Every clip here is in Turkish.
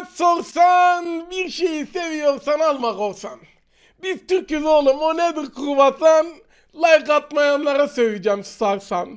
Kime sorsan bir şeyi seviyorsan almak olsan. Biz Türk'üz oğlum o nedir kurbasan? Like atmayanlara söyleyeceğim susarsan.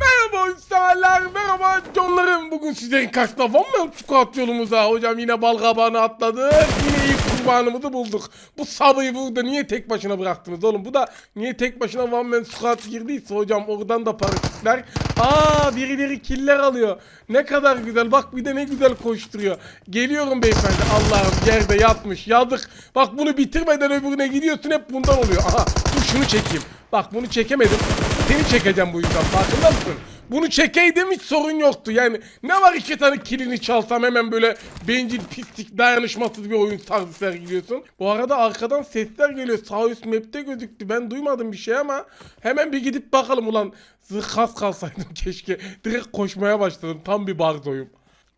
Merhaba üstalar, merhaba canlarım. Bugün sizlerin karşısında One Man Squad yolumuza. Hocam yine bal kabağını atladık. Yine ilk kurbanımızı bulduk. Bu sabıyı burada niye tek başına bıraktınız oğlum? Bu da niye tek başına One Man Squad girdiyse hocam oradan da paraşütler. Aa birileri killer alıyor. Ne kadar güzel. Bak bir de ne güzel koşturuyor. Geliyorum beyefendi. Allah'ım yerde yatmış. Yadık. Bak bunu bitirmeden öbürüne gidiyorsun hep bundan oluyor. Aha dur şunu çekeyim. Bak bunu çekemedim. Seni çekeceğim bu yüzden farkında mısın? Bunu çekeydim hiç sorun yoktu. Yani ne var iki tane kilini çalsam hemen böyle bencil pislik dayanışmasız bir oyun tarzı sergiliyorsun. Bu arada arkadan sesler geliyor. Sağ üst map'te gözüktü. Ben duymadım bir şey ama hemen bir gidip bakalım ulan. Zırh kalsaydım keşke. Direkt koşmaya başladım. Tam bir barzoyum.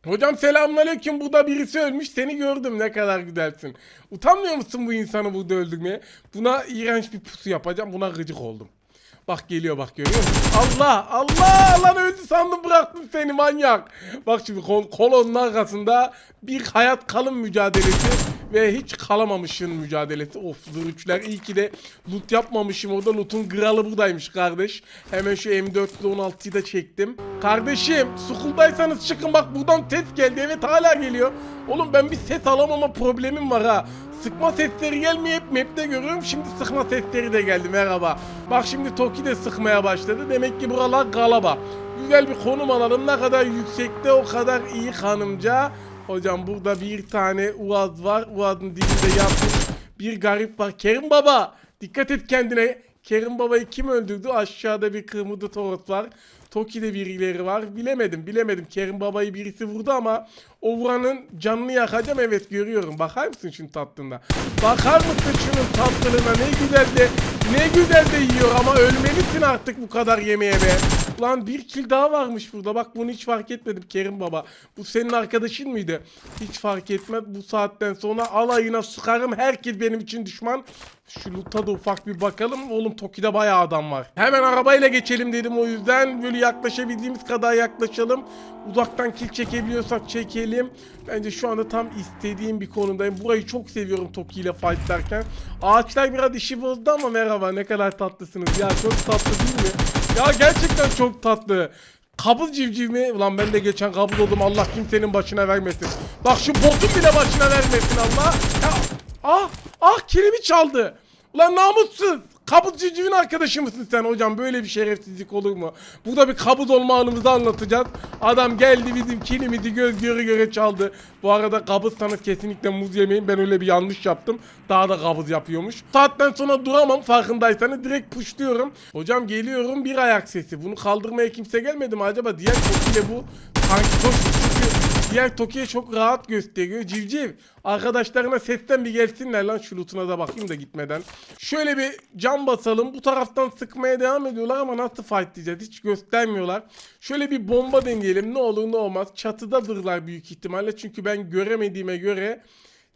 Hocam selamünaleyküm. Burada birisi ölmüş. Seni gördüm. Ne kadar güzelsin. Utanmıyor musun bu insanı burada öldürmeye? Buna iğrenç bir pusu yapacağım. Buna gıcık oldum. Bak geliyor bak görüyor musun? Allah Allah lan öldü sandım bıraktım seni manyak. Bak şimdi kol, kolonun arkasında bir hayat kalım mücadelesi ve hiç kalamamışın mücadelesi. Of zırhçılar iyi ki de loot yapmamışım orada loot'un kralı buradaymış kardeş. Hemen şu M4 16'yı da çektim. Kardeşim sukuldaysanız çıkın bak buradan ses geldi evet hala geliyor. Oğlum ben bir ses alamama problemim var ha. Sıkma sesleri gelmiyor hep map'te görüyorum. Şimdi sıkma sesleri de geldi merhaba. Bak şimdi Toki de sıkmaya başladı. Demek ki buralar galaba. Güzel bir konum alalım. Ne kadar yüksekte o kadar iyi kanımca. Hocam burada bir tane Uaz var. Uaz'ın dibinde yatmış bir garip var. Kerim Baba dikkat et kendine. Kerim Baba'yı kim öldürdü? Aşağıda bir kırmızı torot var. Toki'de birileri var. Bilemedim bilemedim. Kerim Baba'yı birisi vurdu ama o vuranın canını yakacağım. Evet görüyorum. Bakar mısın şunun tatlılığına? Bakar mısın şunun tatlılığına? Ne güzel de ne güzel de yiyor ama ölmelisin artık bu kadar yemeğe be. Lan bir kill daha varmış burada. Bak bunu hiç fark etmedim Kerim Baba. Bu senin arkadaşın mıydı? Hiç fark etmez. Bu saatten sonra alayına sıkarım. Herkes benim için düşman. Şu loot'a da ufak bir bakalım. Oğlum Toki'de bayağı adam var. Hemen arabayla geçelim dedim o yüzden. Böyle yaklaşabildiğimiz kadar yaklaşalım. Uzaktan kill çekebiliyorsak çekelim. Bence şu anda tam istediğim bir konumdayım. Burayı çok seviyorum Toki ile fightlarken. Ağaçlar biraz işi bozdu ama merhaba ne kadar tatlısınız. Ya çok tatlı değil mi? Ya gerçekten çok tatlı. Kabız civciv mi? Ulan ben de geçen kabız oldum. Allah kimsenin başına vermesin. Bak şu botun bile başına vermesin Allah. Ya ah ah kilimi çaldı. Ulan namussuz. Kabız civcivin arkadaşı mısın sen hocam? Böyle bir şerefsizlik olur mu? Burada bir kabız olma anımızı anlatacağız. Adam geldi bizim kilimizi göz göre göre çaldı. Bu arada kabızsanız kesinlikle muz yemeyin. Ben öyle bir yanlış yaptım. Daha da kabız yapıyormuş. Saatten sonra duramam farkındaysanız direkt puşluyorum. Hocam geliyorum bir ayak sesi. Bunu kaldırmaya kimse gelmedi mi acaba? Diğer ile bu sanki çok diğer Toki'ye çok rahat gösteriyor. Civciv arkadaşlarına sesten bir gelsinler lan şu lootuna da bakayım da gitmeden. Şöyle bir cam basalım. Bu taraftan sıkmaya devam ediyorlar ama nasıl fight diyeceğiz hiç göstermiyorlar. Şöyle bir bomba deneyelim ne olur ne olmaz. Çatıdadırlar büyük ihtimalle çünkü ben göremediğime göre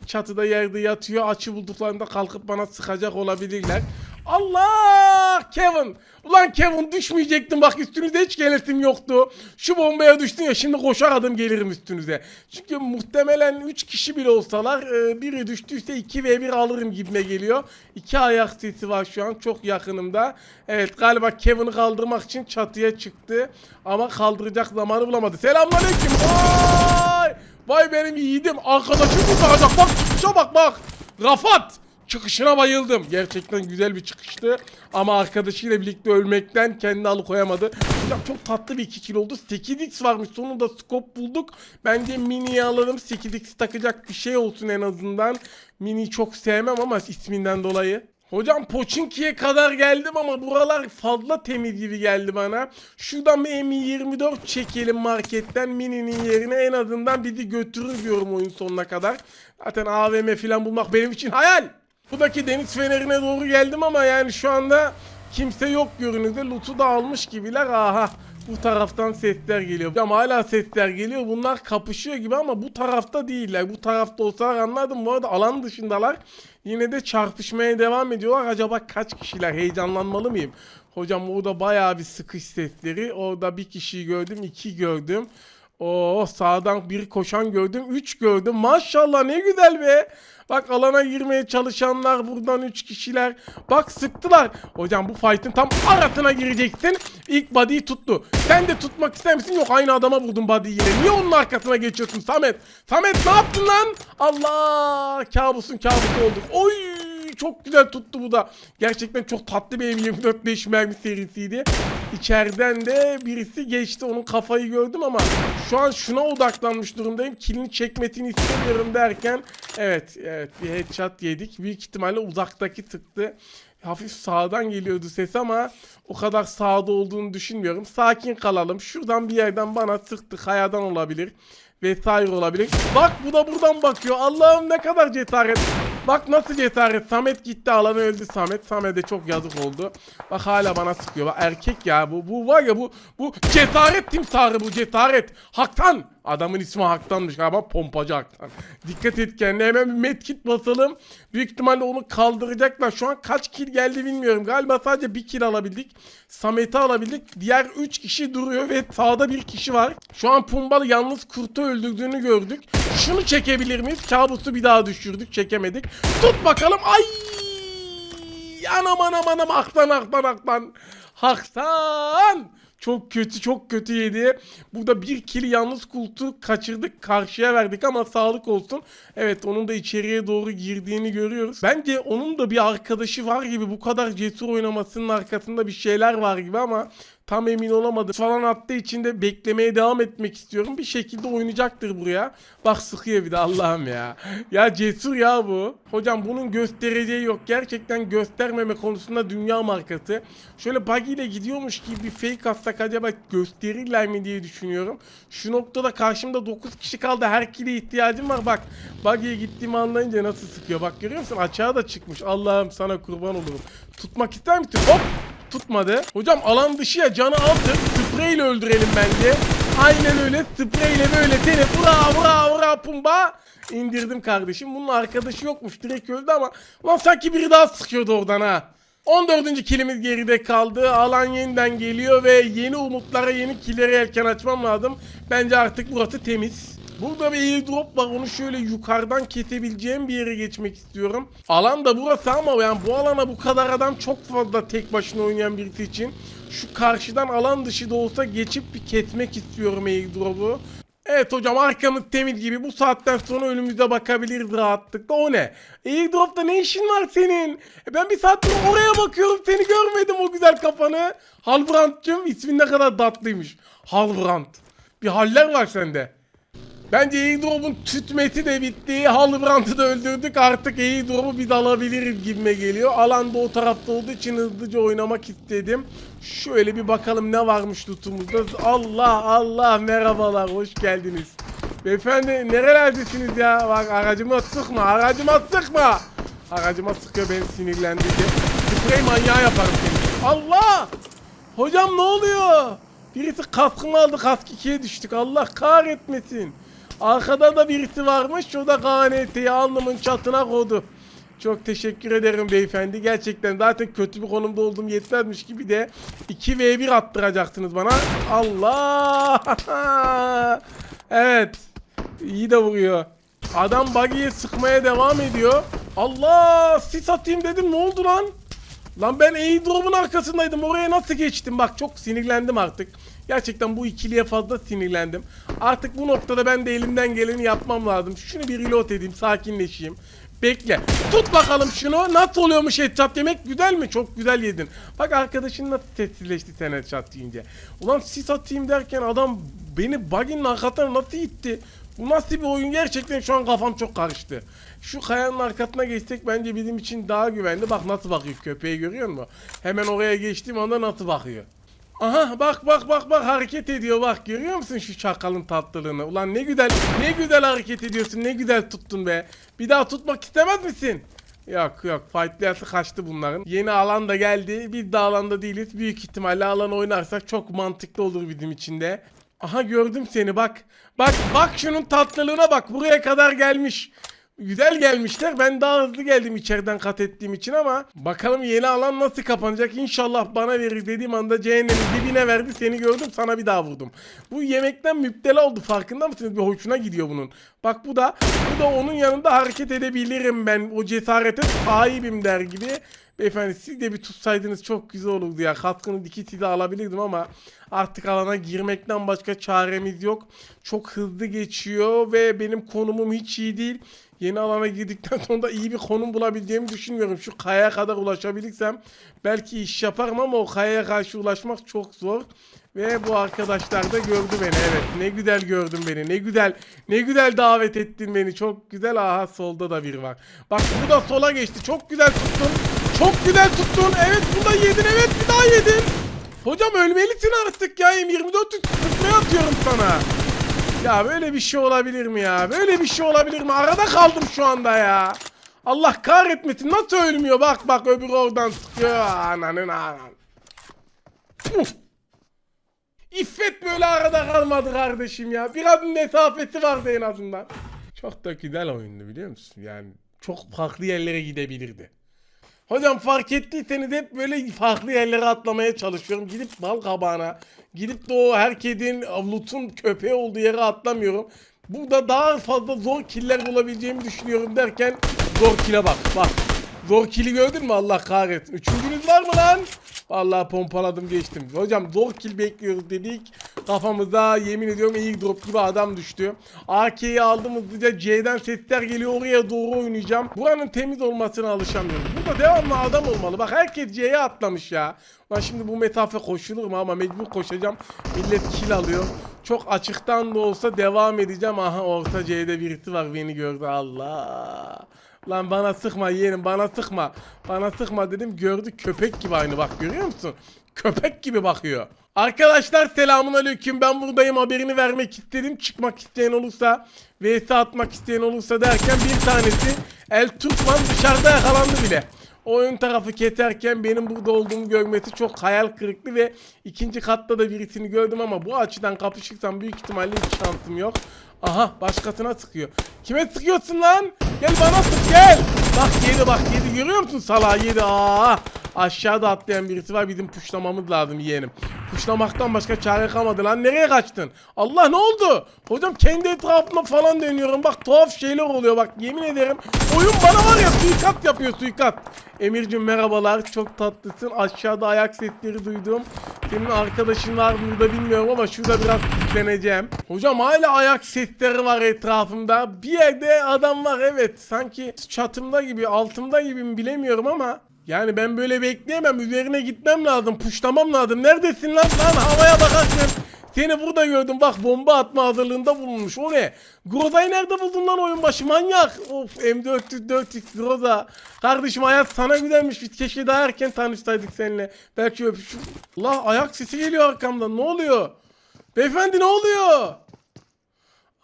çatıda yerde yatıyor. Açı bulduklarında kalkıp bana sıkacak olabilirler. Allah! Kevin! Ulan Kevin düşmeyecektim bak üstünüze hiç gelirim yoktu. Şu bombaya düştün ya şimdi koşar adım gelirim üstünüze. Çünkü muhtemelen 3 kişi bile olsalar e, biri düştüyse 2 ve 1 alırım gibime geliyor. 2 ayak sesi var şu an çok yakınımda. Evet galiba Kevin'i kaldırmak için çatıya çıktı. Ama kaldıracak zamanı bulamadı. Selamünaleyküm. Vay! Vay benim yiğidim. Arkadaşım kurtaracak. Bak çıkışa bak bak. Rafat. Çıkışına bayıldım. Gerçekten güzel bir çıkıştı. Ama arkadaşıyla birlikte ölmekten kendini alıkoyamadı. Hocam çok tatlı bir 2 kill oldu. 8x varmış. Sonunda scope bulduk. Bence mini'yi alalım. 8x takacak bir şey olsun en azından. Mini'yi çok sevmem ama isminden dolayı. Hocam Poçinki'ye kadar geldim ama buralar fazla temiz gibi geldi bana. Şuradan bir M24 çekelim marketten. Mini'nin yerine en azından bizi götürür diyorum oyun sonuna kadar. Zaten AVM falan bulmak benim için hayal. Buradaki deniz fenerine doğru geldim ama yani şu anda kimse yok görünürde. Loot'u da almış gibiler. Aha bu taraftan sesler geliyor. Ama hala sesler geliyor. Bunlar kapışıyor gibi ama bu tarafta değiller. Bu tarafta olsalar anladım. Bu arada alan dışındalar. Yine de çarpışmaya devam ediyorlar. Acaba kaç kişiler? Heyecanlanmalı mıyım? Hocam orada bayağı bir sıkış sesleri. Orada bir kişiyi gördüm, iki gördüm. Oo sağdan bir koşan gördüm. 3 gördüm. Maşallah ne güzel be. Bak alana girmeye çalışanlar buradan 3 kişiler. Bak sıktılar. Hocam bu fight'ın tam arasına gireceksin. İlk body'yi tuttu. Sen de tutmak ister misin? Yok aynı adama vurdun body'yi yine. Niye onun arkasına geçiyorsun Samet? Samet ne yaptın lan? Allah kabusun kabusu olduk. Oy çok güzel tuttu bu da. Gerçekten çok tatlı bir M24 5 mermi serisiydi. İçeriden de birisi geçti. Onun kafayı gördüm ama şu an şuna odaklanmış durumdayım. Kilini çekmesini istemiyorum derken evet evet bir headshot yedik. Büyük ihtimalle uzaktaki tıktı. Hafif sağdan geliyordu ses ama o kadar sağda olduğunu düşünmüyorum. Sakin kalalım. Şuradan bir yerden bana sıktı. Kayadan olabilir vesaire olabilir. Bak bu da buradan bakıyor. Allah'ım ne kadar cesaret. Bak nasıl cesaret. Samet gitti alanı öldü Samet. Samet'e çok yazık oldu. Bak hala bana sıkıyor. Bak erkek ya bu. Bu var ya bu. Bu cesaret timsahı bu cesaret. Haktan. Adamın ismi Haktan'mış galiba pompacı Haktan. Dikkat et kendine hemen bir medkit basalım. Büyük ihtimalle onu kaldıracaklar. Şu an kaç kill geldi bilmiyorum. Galiba sadece bir kill alabildik. Samet'i alabildik. Diğer 3 kişi duruyor ve sağda bir kişi var. Şu an Pumbalı yalnız kurtu öldürdüğünü gördük. Şunu çekebilir miyiz? Kabusu bir daha düşürdük. Çekemedik. Tut bakalım. Ay! Anam anam anam aktan aktan aktan. Haktan. Çok kötü çok kötü yedi. Burada bir kili yalnız kultu kaçırdık karşıya verdik ama sağlık olsun. Evet onun da içeriye doğru girdiğini görüyoruz. Bence onun da bir arkadaşı var gibi bu kadar cesur oynamasının arkasında bir şeyler var gibi ama tam emin olamadım. Falan attığı için de beklemeye devam etmek istiyorum. Bir şekilde oynayacaktır buraya. Bak sıkıyor bir de Allah'ım ya. Ya cesur ya bu. Hocam bunun göstereceği yok. Gerçekten göstermeme konusunda dünya markası. Şöyle buggy ile gidiyormuş gibi bir fake atsak acaba gösterirler mi diye düşünüyorum. Şu noktada karşımda 9 kişi kaldı. Her kile ihtiyacım var. Bak buggy'ye gittiğimi anlayınca nasıl sıkıyor. Bak görüyor musun? Açığa da çıkmış. Allah'ım sana kurban olurum. Tutmak ister misin? Hop! Tutmadı. Hocam alan dışı ya canı aldık. Spreyle öldürelim bence. Aynen öyle. Spreyle böyle seni vura vura vura pumba. İndirdim kardeşim. Bunun arkadaşı yokmuş. Direkt öldü ama. Lan sanki biri daha sıkıyordu oradan ha. 14. kilimiz geride kaldı. Alan yeniden geliyor ve yeni umutlara yeni killeri erken açmam lazım. Bence artık burası temiz. Burada bir airdrop var. Onu şöyle yukarıdan kesebileceğim bir yere geçmek istiyorum. Alan da burası ama yani bu alana bu kadar adam çok fazla tek başına oynayan birisi için. Şu karşıdan alan dışı da olsa geçip bir kesmek istiyorum airdrop'u. Evet hocam arkamız temiz gibi bu saatten sonra önümüze bakabiliriz rahatlıkla. O ne? Airdrop'ta ne işin var senin? E ben bir saattir oraya bakıyorum seni görmedim o güzel kafanı. Halbrand'cım ismin ne kadar tatlıymış. Halbrand. Bir haller var sende. Bence airdrop'un tütmesi de bitti. Halbrand'ı da öldürdük. Artık airdrop'u biz alabiliriz gibime geliyor. Alan da o tarafta olduğu için hızlıca oynamak istedim. Şöyle bir bakalım ne varmış lootumuzda. Allah Allah merhabalar hoş geldiniz. Beyefendi nerelerdesiniz ya? Bak aracıma sıkma aracıma sıkma. Aracıma sıkıyor beni sinirlendirdi. Sprey manyağı yaparım seni. Allah! Hocam ne oluyor? Birisi kaskımı aldı kask ikiye düştük. Allah kahretmesin. Arkada da birisi varmış. O da KNT'yi alnımın çatına koydu. Çok teşekkür ederim beyefendi. Gerçekten zaten kötü bir konumda olduğum yetmezmiş gibi de 2v1 attıracaksınız bana. Allah! evet. İyi de vuruyor. Adam buggy'ye sıkmaya devam ediyor. Allah! Sis atayım dedim. Ne oldu lan? Lan ben airdrop'un arkasındaydım. Oraya nasıl geçtim? Bak çok sinirlendim artık. Gerçekten bu ikiliye fazla sinirlendim. Artık bu noktada ben de elimden geleni yapmam lazım. Şunu bir reload edeyim, sakinleşeyim. Bekle. Tut bakalım şunu. Nasıl oluyormuş headshot yemek? Güzel mi? Çok güzel yedin. Bak arkadaşın nasıl sessizleşti sen headshot yiyince. Ulan sis atayım derken adam beni bug'in arkasına nasıl itti? Bu nasıl bir oyun? Gerçekten şu an kafam çok karıştı. Şu kayanın arkasına geçsek bence bizim için daha güvenli. Bak nasıl bakıyor köpeği görüyor musun? Hemen oraya geçtiğim anda nasıl bakıyor. Aha bak bak bak bak hareket ediyor bak görüyor musun şu çakalın tatlılığını? Ulan ne güzel ne güzel hareket ediyorsun ne güzel tuttun be. Bir daha tutmak istemez misin? Yok yok fightlayası kaçtı bunların. Yeni alan da geldi. Biz de alanda değiliz. Büyük ihtimalle alan oynarsak çok mantıklı olur bizim için de. Aha gördüm seni bak. Bak bak şunun tatlılığına bak. Buraya kadar gelmiş. Güzel gelmişler. Ben daha hızlı geldim içeriden kat ettiğim için ama bakalım yeni alan nasıl kapanacak. İnşallah bana verir dediğim anda cehennemin dibine verdi. Seni gördüm sana bir daha vurdum. Bu yemekten müptela oldu farkında mısınız? Bir hoşuna gidiyor bunun. Bak bu da bu da onun yanında hareket edebilirim ben. O cesarete sahibim der gibi. Beyefendi siz de bir tutsaydınız çok güzel olurdu ya. Katkını dikiti de alabilirdim ama artık alana girmekten başka çaremiz yok. Çok hızlı geçiyor ve benim konumum hiç iyi değil. Yeni alana girdikten sonra iyi bir konum bulabileceğimi düşünmüyorum. Şu kayaya kadar ulaşabilirsem belki iş yaparım ama o kayaya karşı ulaşmak çok zor. Ve bu arkadaşlar da gördü beni. Evet ne güzel gördün beni. Ne güzel ne güzel davet ettin beni. Çok güzel. Aha solda da biri var. Bak bu da sola geçti. Çok güzel tuttun. Çok güzel tuttun. Evet bunu da yedin. Evet bir daha yedin. Hocam ölmelisin artık ya. M24 tutmaya atıyorum sana. Ya böyle bir şey olabilir mi ya? Böyle bir şey olabilir mi? Arada kaldım şu anda ya. Allah kahretmesin. Nasıl ölmüyor? Bak bak öbürü oradan sıkıyor. Ananın anan. Uf. İffet böyle arada kalmadı kardeşim ya. Biraz mesafeti vardı en azından. Çok da güzel oyundu biliyor musun? Yani çok farklı yerlere gidebilirdi. Hocam fark ettiyseniz hep böyle farklı yerlere atlamaya çalışıyorum. Gidip bal kabağına, gidip de o herkesin avlutun köpeği olduğu yere atlamıyorum. Burada daha fazla zor killer bulabileceğimi düşünüyorum derken zor kile bak bak. Zor kili gördün mü Allah kahretsin. Üçüncünüz var mı lan? Vallahi pompaladım geçtim. Hocam zor kill bekliyoruz dedik. Kafamıza yemin ediyorum airdrop gibi adam düştü. AK'yi aldım hızlıca C'den sesler geliyor oraya doğru oynayacağım. Buranın temiz olmasına alışamıyorum. Burada devamlı adam olmalı. Bak herkes C'ye atlamış ya. Lan şimdi bu mesafe koşulur mu ama mecbur koşacağım. Millet kill alıyor. Çok açıktan da olsa devam edeceğim. Aha orta C'de birisi var beni gördü. Allah. Lan bana sıkma yeğenim bana sıkma. Bana sıkma dedim gördü köpek gibi aynı bak görüyor musun? Köpek gibi bakıyor. Arkadaşlar selamun aleyküm ben buradayım haberini vermek istedim. Çıkmak isteyen olursa vs atmak isteyen olursa derken bir tanesi El Turkman dışarıda yakalandı bile. O ön tarafı keserken benim burada olduğumu görmesi çok hayal kırıklığı ve ikinci katta da birisini gördüm ama bu açıdan kapışırsam büyük ihtimalle hiç şansım yok. Aha başkasına sıkıyor. Kime sıkıyorsun lan? Gel bana sık gel. Bak yedi bak yedi görüyor musun salağı yedi. Aa, aşağıda atlayan birisi var bizim puşlamamız lazım yeğenim. Puşlamaktan başka çare kalmadı lan nereye kaçtın? Allah ne oldu? Hocam kendi etrafıma falan dönüyorum bak tuhaf şeyler oluyor bak yemin ederim. Oyun bana var ya suikat yapıyor suikat. Emircim merhabalar çok tatlısın aşağıda ayak sesleri duydum. Senin arkadaşın var burada bilmiyorum ama şurada biraz deneyeceğim. Hocam hala ayak sesleri var etrafımda. Bir yerde adam var evet. Sanki çatımda gibi altımda gibi mi bilemiyorum ama. Yani ben böyle bekleyemem. Üzerine gitmem lazım. Puşlamam lazım. Neredesin lan? Lan havaya bakarsın. Seni burada gördüm. Bak bomba atma hazırlığında bulunmuş. O ne? Groza'yı nerede buldun lan oyun başı? Manyak. Of M400 4X Groza. Kardeşim hayat sana güzelmiş. Biz keşke daha erken tanışsaydık seninle. Belki öpüşür. Allah ayak sesi geliyor arkamdan. Ne oluyor? Beyefendi ne oluyor?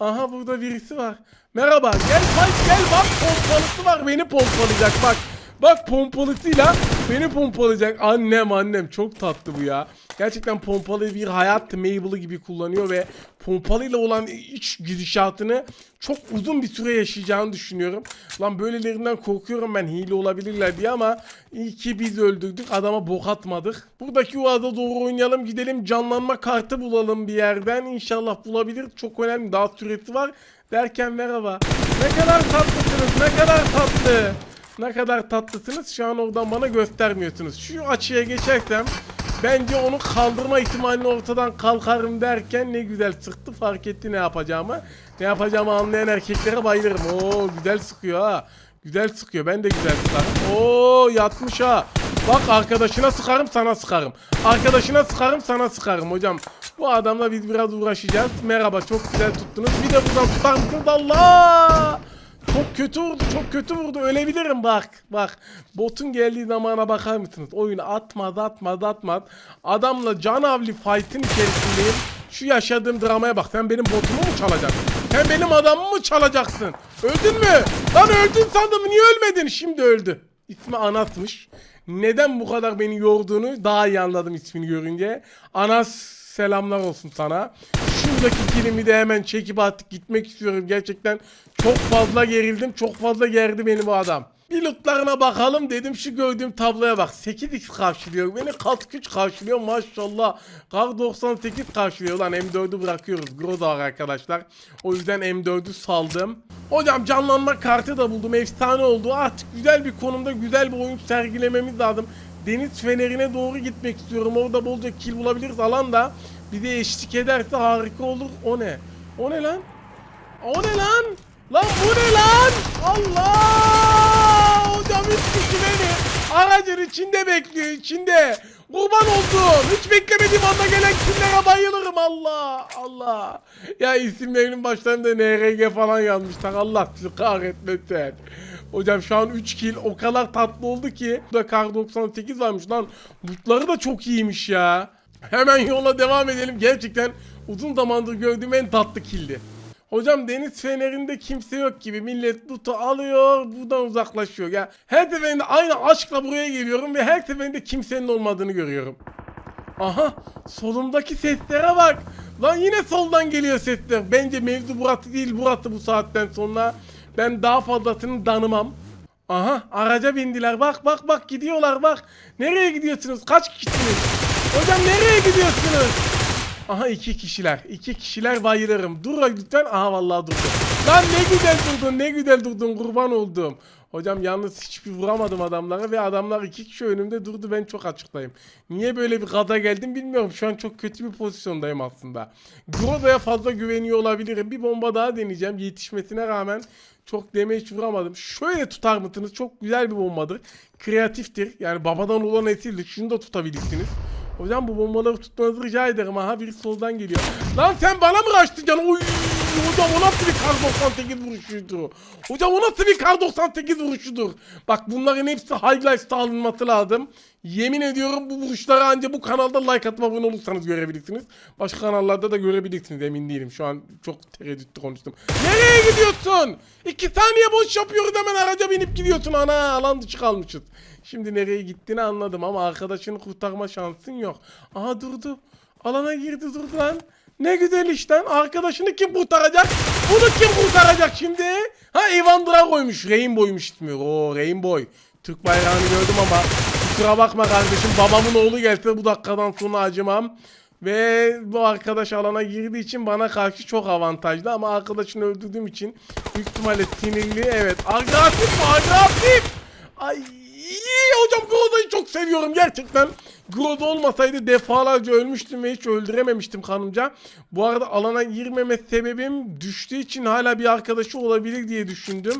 Aha burada birisi var. Merhaba. Gel bak gel bak pompalısı var. Beni pompalayacak bak. Bak pompalısıyla beni pompalayacak. Annem annem çok tatlı bu ya. Gerçekten pompalı bir hayat Mabel'ı gibi kullanıyor ve pompalıyla olan iç gidişatını çok uzun bir süre yaşayacağını düşünüyorum. Lan böylelerinden korkuyorum ben hile olabilirler diye ama iyi ki biz öldürdük adama bok atmadık. Buradaki uada doğru oynayalım gidelim canlanma kartı bulalım bir yerden. İnşallah bulabilir çok önemli daha süresi var. Derken merhaba. Ne kadar tatlısınız ne kadar tatlı. Ne kadar tatlısınız şu an oradan bana göstermiyorsunuz. Şu açıya geçersem bence onu kaldırma ihtimalini ortadan kalkarım derken ne güzel sıktı fark etti ne yapacağımı. Ne yapacağımı anlayan erkeklere bayılırım. Oo güzel sıkıyor ha. Güzel sıkıyor ben de güzel sıkarım. Oo yatmış ha. Bak arkadaşına sıkarım sana sıkarım. Arkadaşına sıkarım sana sıkarım hocam. Bu adamla biz biraz uğraşacağız. Merhaba çok güzel tuttunuz. Bir de buradan tutar mısınız? Allah! Çok kötü vurdu, çok kötü vurdu. Ölebilirim bak. Bak. Botun geldiği zamana bakar mısınız? Oyunu atmadı, atmadı, atmadı. Adamla canavli fight'in içerisindeyim. Şu yaşadığım dramaya bak. Sen benim botumu mu çalacaksın? Sen benim adamımı mı çalacaksın? Öldün mü? Lan öldün sandım. Niye ölmedin? Şimdi öldü. İsmi Anas'mış. Neden bu kadar beni yorduğunu daha iyi anladım ismini görünce. Anas selamlar olsun sana. Şuradaki kilimi de hemen çekip artık gitmek istiyorum. Gerçekten çok fazla gerildim. Çok fazla gerdi beni bu adam. Pilotlarına bakalım dedim şu gördüğüm tabloya bak. 8x karşılıyor beni. Kat güç karşılıyor maşallah. Kar 98 karşılıyor lan M4'ü bırakıyoruz. Groza var arkadaşlar. O yüzden M4'ü saldım. Hocam canlanma kartı da buldum. Efsane oldu. Artık güzel bir konumda güzel bir oyun sergilememiz lazım. Deniz fenerine doğru gitmek istiyorum. Orada bolca kill bulabiliriz. Alan da bize eşlik ederse harika olur. O ne? O ne lan? O ne lan? Lan bu ne lan? Allah! Hocam üç kişi beni aracın içinde bekliyor içinde. Kurban oldum. Hiç beklemediğim anda gelen kimlere bayılırım Allah Allah. Ya isimlerinin başlarında NRG falan yazmışlar. Allah sizi kahretmesin. Hocam şu an 3 kill o kadar tatlı oldu ki. Burada kar 98 varmış lan. Lootları da çok iyiymiş ya. Hemen yola devam edelim. Gerçekten uzun zamandır gördüğüm en tatlı killdi. Hocam deniz fenerinde kimse yok gibi. Millet loot'u alıyor, buradan uzaklaşıyor. Ya her seferinde aynı aşkla buraya geliyorum ve her seferinde kimsenin olmadığını görüyorum. Aha, solumdaki seslere bak. Lan yine soldan geliyor sesler. Bence mevzu burası değil, burası bu saatten sonra. Ben daha fazlasını tanımam. Aha, araca bindiler. Bak bak bak gidiyorlar bak. Nereye gidiyorsunuz? Kaç kişisiniz? Hocam nereye gidiyorsunuz? Aha iki kişiler. İki kişiler bayılırım. Dur lütfen. Aha vallahi durdu. Lan ne güzel durdun. Ne güzel durdun. Kurban oldum. Hocam yalnız hiçbir vuramadım adamlara ve adamlar iki kişi önümde durdu. Ben çok açıktayım. Niye böyle bir gaza geldim bilmiyorum. Şu an çok kötü bir pozisyondayım aslında. Groda'ya fazla güveniyor olabilirim. Bir bomba daha deneyeceğim. Yetişmesine rağmen çok damage vuramadım. Şöyle tutar mısınız? Çok güzel bir bombadır. Kreatiftir. Yani babadan olan esildir. Şunu da tutabilirsiniz. Hocam bu bombaları tutmanızı rica ederim. Aha biri soldan geliyor. Lan sen bana mı kaçtın canım? Oy, hocam o nasıl bir kar 98 vuruşuydu? Hocam o nasıl bir kar 98 vuruşudur? Bak bunların hepsi highlights'ta alınması lazım. Yemin ediyorum bu vuruşları ancak bu kanalda like atıp abone olursanız görebilirsiniz. Başka kanallarda da görebilirsiniz emin değilim. Şu an çok tereddütlü konuştum. Nereye gidiyorsun? İki saniye boş yapıyoruz hemen araca binip gidiyorsun. Ana alan dışı kalmışız. Şimdi nereye gittiğini anladım ama arkadaşını kurtarma şansın yok. Aha durdu. Alana girdi durdu lan. Ne güzel işten. Arkadaşını kim kurtaracak? Bunu kim kurtaracak şimdi? Ha Ivan Drago'ymuş. Rainbow'ymuş ismi. Oo Rainbow. Türk bayrağını gördüm ama kusura bakma kardeşim. Babamın oğlu gelse bu dakikadan sonra acımam. Ve bu arkadaş alana girdiği için bana karşı çok avantajlı ama arkadaşını öldürdüğüm için büyük ihtimalle sinirli. Evet agresif agresif. Ay hocam Groza'yı çok seviyorum gerçekten. Groza olmasaydı defalarca ölmüştüm ve hiç öldürememiştim kanımca. Bu arada alana girmeme sebebim düştüğü için hala bir arkadaşı olabilir diye düşündüm.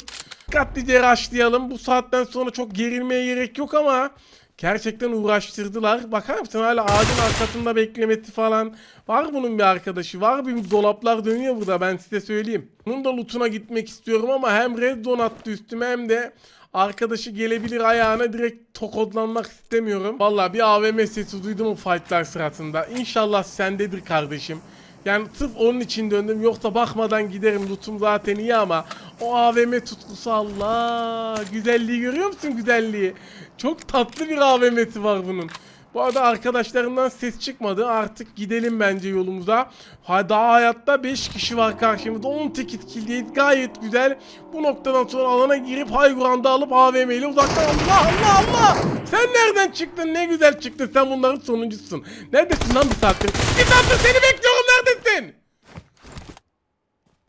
Dikkatlice raşlayalım. Bu saatten sonra çok gerilmeye gerek yok ama Gerçekten uğraştırdılar. Bakar mısın hala ağacın arkasında beklemesi falan. Var bunun bir arkadaşı. Var bir dolaplar dönüyor burada ben size söyleyeyim. Bunun da lootuna gitmek istiyorum ama hem red zone attı üstüme hem de arkadaşı gelebilir ayağına direkt tokodlanmak istemiyorum. Valla bir AVM sesi duydum o fightlar sırasında. İnşallah sendedir kardeşim. Yani sırf onun için döndüm yoksa bakmadan giderim lootum zaten iyi ama o AVM tutkusu Allah güzelliği görüyor musun güzelliği çok tatlı bir AVM'si var bunun. Bu arada arkadaşlarımdan ses çıkmadı. Artık gidelim bence yolumuza. Ha, daha hayatta 5 kişi var karşımızda. 18 kildeyiz gayet güzel. Bu noktadan sonra alana girip Hayguranda alıp AVM ile uzaktan Allah Allah Allah! Sen nereden çıktın? Ne güzel çıktın. Sen bunların sonuncusun. Neredesin lan bir saattir? Bir saattir seni bekliyorum. Neredesin?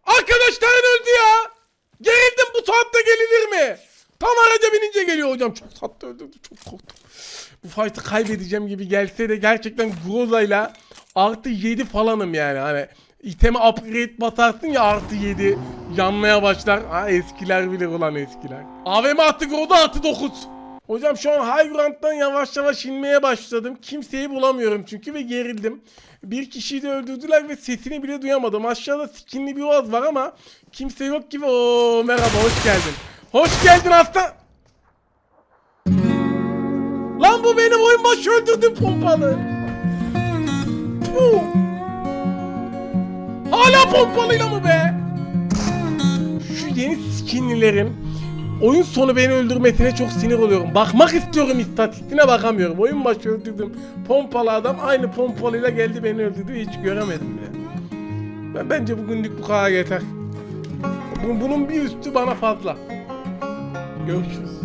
Arkadaşların öldü ya. Gerildim. Bu saatte gelinir mi? Tam araca binince geliyor hocam. Çok tatlı öldürdü. Çok korktum. Bu fight'ı kaybedeceğim gibi gelse de gerçekten Groza'yla artı 7 falanım yani. Hani itemi upgrade basarsın ya artı 7 yanmaya başlar. Ha eskiler bilir ulan eskiler. AVM attı Groza artı 9. Hocam şu an High Ground'dan yavaş yavaş inmeye başladım. Kimseyi bulamıyorum çünkü ve gerildim. Bir kişiyi de öldürdüler ve sesini bile duyamadım. Aşağıda skinli bir oğaz var ama kimse yok gibi. Oo merhaba hoş geldin. Hoş geldin hasta. Lan bu benim oyun başı öldürdüm pompalı. Puh. Hala pompalıyla mı be? Şu yeni skinlilerin oyun sonu beni öldürmesine çok sinir oluyorum. Bakmak istiyorum istatistiğine bakamıyorum. Oyun başı öldürdüm. Pompalı adam aynı pompalıyla geldi beni öldürdü hiç göremedim bile. Ben, bence bugünlük bu kadar yeter. Bu- Bunun bir üstü bana fazla. Görüşürüz.